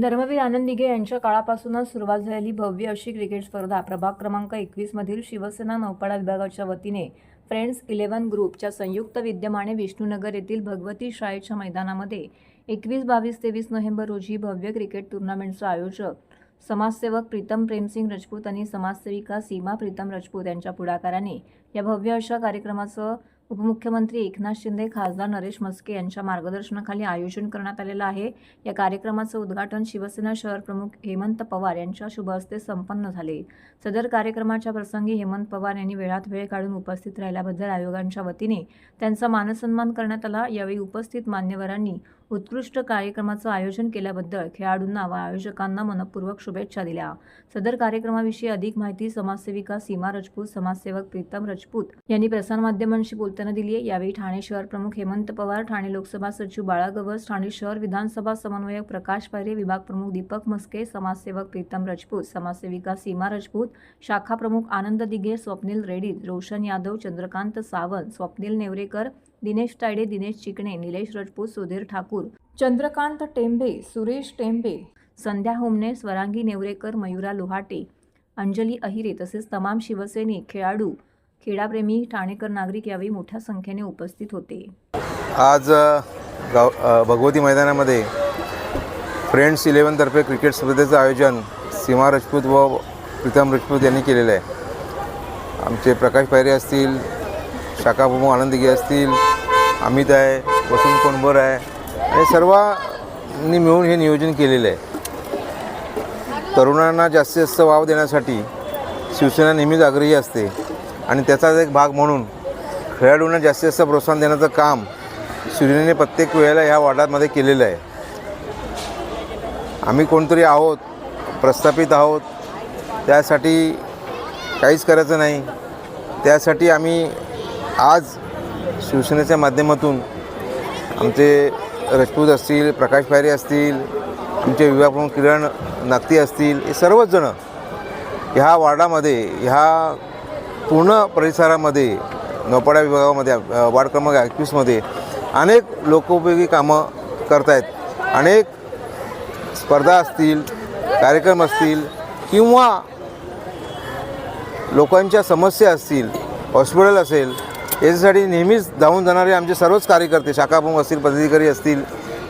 धर्मवीर आनंद दिघे यांच्या काळापासूनच सुरुवात झालेली भव्य अशी क्रिकेट स्पर्धा प्रभाग क्रमांक एकवीसमधील शिवसेना नौपाडा विभागाच्या वतीने फ्रेंड्स इलेव्हन ग्रुपच्या संयुक्त विद्यमाने विष्णुनगर येथील भगवती शाळेच्या मैदानामध्ये एकवीस बावीस तेवीस नोव्हेंबर रोजी भव्य क्रिकेट टुर्नामेंटचं आयोजक समाजसेवक प्रीतम प्रेमसिंग राजपूत आणि समाजसेविका सीमा प्रीतम राजपूत यांच्या पुढाकाराने या भव्य अशा कार्यक्रमाचं उपमुख्यमंत्री एकनाथ शिंदे खासदार नरेश मस्के यांच्या मार्गदर्शनाखाली आयोजन करण्यात आलेलं आहे. या कार्यक्रमाचं उद्घाटन शिवसेना शहर प्रमुख हेमंत पवार यांच्या शुभ हस्ते संपन्न झाले. सदर कार्यक्रमाच्या प्रसंगी हेमंत पवार यांनी वेळात वेळ काढून उपस्थित राहिल्याबद्दल आयोगांच्या वतीने त्यांचा मानसन्मान करण्यात आला. यावेळी उपस्थित मान्यवरांनी उत्कृष्ट कार्यक्रमाचं आयोजन केल्याबद्दल खेळाडूंना व आयोजकांना मनपूर्वक शुभेच्छा दिल्या. सदर कार्यक्रमाविषयी अधिक माहिती समाजसेविका सीमा राजपूत समाजसेवक प्रीतम राजपूत यांनी प्रसारमाध्यमांशी बोलताना दिली आहे. यावेळी ठाणे शहर प्रमुख हेमंत पवार ठाणे लोकसभा सचिव बाळा गवस ठाणे शहर विधानसभा समन्वयक प्रकाश पायरे विभाग प्रमुख दीपक मस्के समाजसेवक प्रीतम राजपूत समाजसेविका सीमा राजपूत शाखा प्रमुख आनंद दिघे स्वप्नील रेड्डी रोशन यादव चंद्रकांत सावंत स्वप्नील नेवरेकर दिनेश तायडे दिनेश चिकणे निलेश रजपूत सुधीर ठाकूर चंद्रकांत टेंबे सुरेश टेंबे संध्या होमने स्वरांगी नेवरेकर मयुरा लोहाटे अंजली अहिरे तसेच तमाम शिवसैनिक खेळाडू क्रीडाप्रेमी ठाणेकर नागरिक यावेळी मोठ्या संख्येने उपस्थित होते. आज गाव भगवती मैदानामध्ये फ्रेंड्स इलेव्हनतर्फे क्रिकेट स्पर्धेचं आयोजन सीमा राजपूत व प्रीतम राजपूत यांनी केलेलं आहे. आमचे प्रकाश पायरे असतील शाखा आनंदगी असतील अमित आहे वसंत कोणबर आहे? आणि सर्वांनी मिळून हे नियोजन केलेलं आहे. तरुणांना जास्तीत जास्त वाव देण्यासाठी शिवसेना नेहमीच आग्रही असते. आणि त्याचाच एक भाग म्हणून खेळाडूंना जास्तीत जास्त प्रोत्साहन देण्याचं काम शिवसेनेने प्रत्येक वेळेला ह्या वॉर्डामध्ये केलेलं आहे. आम्ही कोणतरी आहोत प्रस्थापित आहोत त्यासाठी काहीच करायचं नाही. त्यासाठी आम्ही आज शिवसेनेच्या माध्यमातून आमचे राजपूत असतील प्रकाश पायरे असतील आमचे विभागप्रमुख किरण नागती असतील हे सर्वच जणं ह्या वार्डामध्ये ह्या पूर्ण परिसरामध्ये नौपाडा विभागामध्ये वार्ड क्रमांक एकवीसमध्ये अनेक लोकोपयोगी कामं करत आहेत अनेक स्पर्धा असतील कार्यक्रम असतील किंवा लोकांच्या समस्या असतील हॉस्पिटल असेल याच्यासाठी नेहमीच धावून जाणारे आमचे सर्वच कार्यकर्ते शाखाप्रमुख असतील पदाधिकारी असतील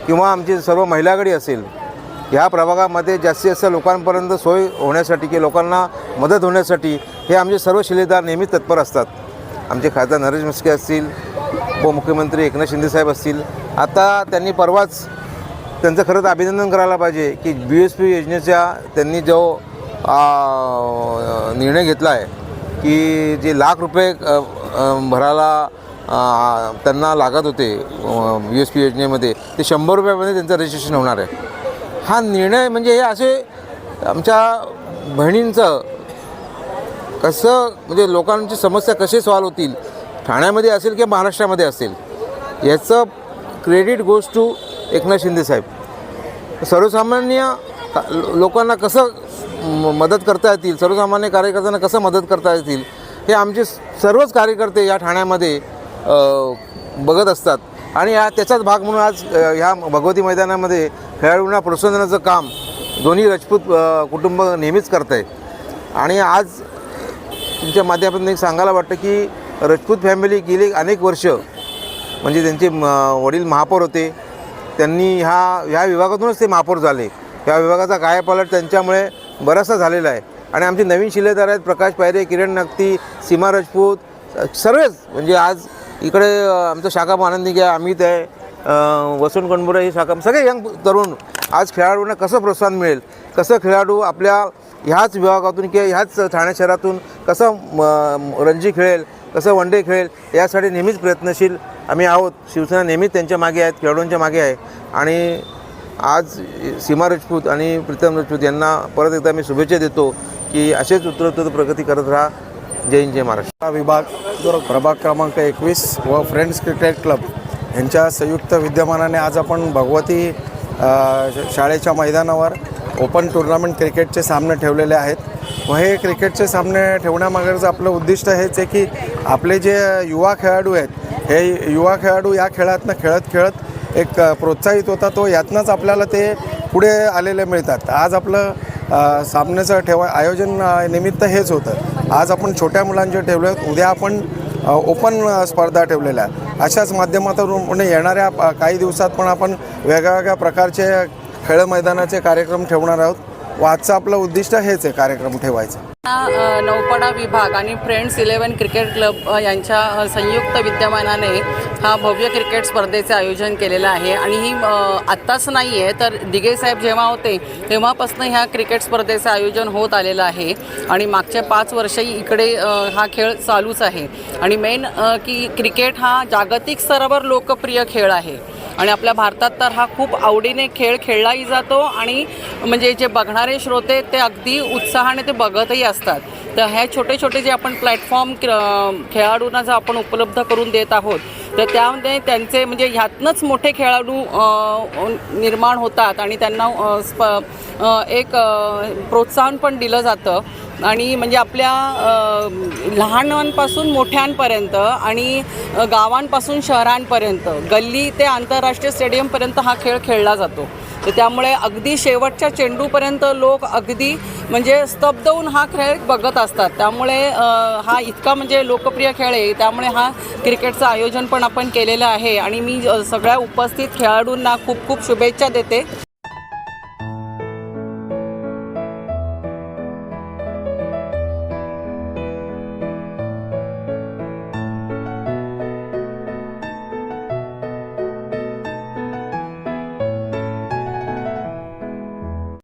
किंवा आमची सर्व महिलागडी असेल ह्या प्रभागामध्ये जास्तीत जास्त लोकांपर्यंत सोय होण्यासाठी किंवा लोकांना मदत होण्यासाठी हे आमचे सर्व शिलेदार नेहमीच तत्पर असतात. आमचे खासदार नरेश म्हस्के असतील उपमुख्यमंत्री एकनाथ शिंदेसाहेब असतील. आता त्यांनी परवाच त्यांचं खरंच अभिनंदन करायला पाहिजे की बी एस पी योजनेचा त्यांनी जो निर्णय घेतला आहे की जे लाख रुपये भरायला त्यांना लागत होते यू एस पी योजनेमध्ये. ते शंभर रुपयामध्ये त्यांचं रजिस्ट्रेशन होणार आहे. हा निर्णय म्हणजे हे असे आमच्या बहिणींचं कसं म्हणजे लोकांची समस्या कशी सॉल्व होतील ठाण्यामध्ये असेल किंवा महाराष्ट्रामध्ये असेल याचं credit goes to Eknath Shinde साहेब. सर्वसामान्य लोकांना कसं मदत करता येतील सर्वसामान्य कार्यकर्त्यांना कसं मदत करता येतील हे आमचे सर्वच कार्यकर्ते या ठाण्यामध्ये बघत असतात. आणि या त्याचाच भाग म्हणून आज ह्या भगवती मैदानामध्ये खेळाडूंना प्रोत्साहन देण्याचं काम दोन्ही राजपूत कुटुंब नेहमीच करत आहे आणि आज तुमच्या माध्यमातून एक सांगायला वाटतं की राजपूत फॅमिली गेली अनेक वर्ष म्हणजे त्यांचे म, वडील महापौर होते. त्यांनी ह्या ह्या विभागातूनच ते महापौर झाले. ह्या विभागाचा कायापालट त्यांच्यामुळे बराचसा झालेला आहे. आणि आमचे नवीन शिलेदार आहेत प्रकाश पायरे किरण नक्ती सीमा राजपूत सर्वच. म्हणजे आज इकडे आमचं शाखा आनंदी घ्या अमित आहे वसंत कणबुरे ही शाखा सगळे यंग तरुण आज खेळाडूंना कसं प्रोत्साहन मिळेल? कसं खेळाडू आपल्या ह्याच विभागातून किंवा ह्याच ठाणे शहरातून कसं रणजी खेळेल कसं वन डे खेळेल यासाठी नेहमीच प्रयत्नशील आम्ही आहोत. शिवसेना नेहमीच त्यांच्या मागे आहेत खेळाडूंच्या मागे आहे. आणि आज सीमा राजपूत आणि प्रीतम राजपूत यांना परत एकदा मी शुभेच्छा देतो. की असेच उत्तरोत्तर प्रगती करत राहा. जय हिंद जय महाराष्ट्र. विभाग प्रभाग क्रमांक एकवीस व फ्रेंड्स क्रिकेट क्लब यांच्या संयुक्त विद्यमानाने आज आपण भगवती शाळेच्या मैदानावर ओपन टुर्नामेंट क्रिकेटचे सामने ठेवलेले आहेत. व हे क्रिकेटचे सामने ठेवण्यामागचं आपलं उद्दिष्ट हेच आहे की आपले जे युवा खेळाडू आहेत हे युवा खेळाडू या खेळातनं खेळत खेळत एक प्रोत्साहित होता तो यातनंच आपल्याला ते पुढे आलेले मिळतात. आज आपलं सामन्याचं ठेवा आयोजन निमित्त हेच होतं. आज आपण छोट्या मुलांचे ठेवले आहेत उद्या आपण ओपन स्पर्धा ठेवलेल्या अशाच माध्यमातून येणाऱ्या काही दिवसात पण आपण वेगळ्या प्रकारचे खेळ मैदानाचे कार्यक्रम ठेवणार आहोत. व आजचं आपलं उद्दिष्ट हेच आहे कार्यक्रम ठेवायचं. नौपाडा विभाग आणि फ्रेंड्स इलेवन क्रिकेट क्लब यांच्या संयुक्त विद्यमानाने हा भव्य क्रिकेट स्पर्धेचे आयोजन केलेलं आहे. आणि ही आत्ताच नाही आहे तर दिघे साहेब जेव्हा होते तेव्हापासून ह्या क्रिकेट स्पर्धेचं आयोजन होत आलेलं आहे. आणि मागच्या पाच वर्षही इकडे हा खेळ चालूच आहे. आणि मेन की क्रिकेट हा जागतिक स्तरावर लोकप्रिय खेळ आहे. आणि आपल्या भारतात तर हा खूप आवडीने खेळ खेळलाही जातो आणि म्हणजे जे बघणारे श्रोते ते अगदी उत्साहाने ते बघतही असतात. तर हे छोटे छोटे जे आपण प्लॅटफॉर्म खेळाडूंना जर आपण उपलब्ध करून देत आहोत तर त्यामध्ये त्यांचे म्हणजे ह्यातनंच मोठे खेळाडू निर्माण होतात आणि त्यांना स्प एक प्रोत्साहन पण दिलं जातं. आणि म्हणजे आपल्या लहानांपासून मोठ्यांपर्यंत आणि गावांपासून शहरांपर्यंत गल्ली ते आंतरराष्ट्रीय स्टेडियमपर्यंत हा खेळ खेळला जातो. तर त्यामुळे अगदी शेवटच्या चेंडूपर्यंत लोक अगदी म्हणजे स्तब्ध होऊन हा खेळ बघत असतात. त्यामुळे हा इतका म्हणजे लोकप्रिय खेळ आहे. त्यामुळे हा क्रिकेटचं आयोजन पण आपण केलेलं आहे. आणि मी सगळ्या उपस्थित खेळाडूंना खूप खूप शुभेच्छा देते.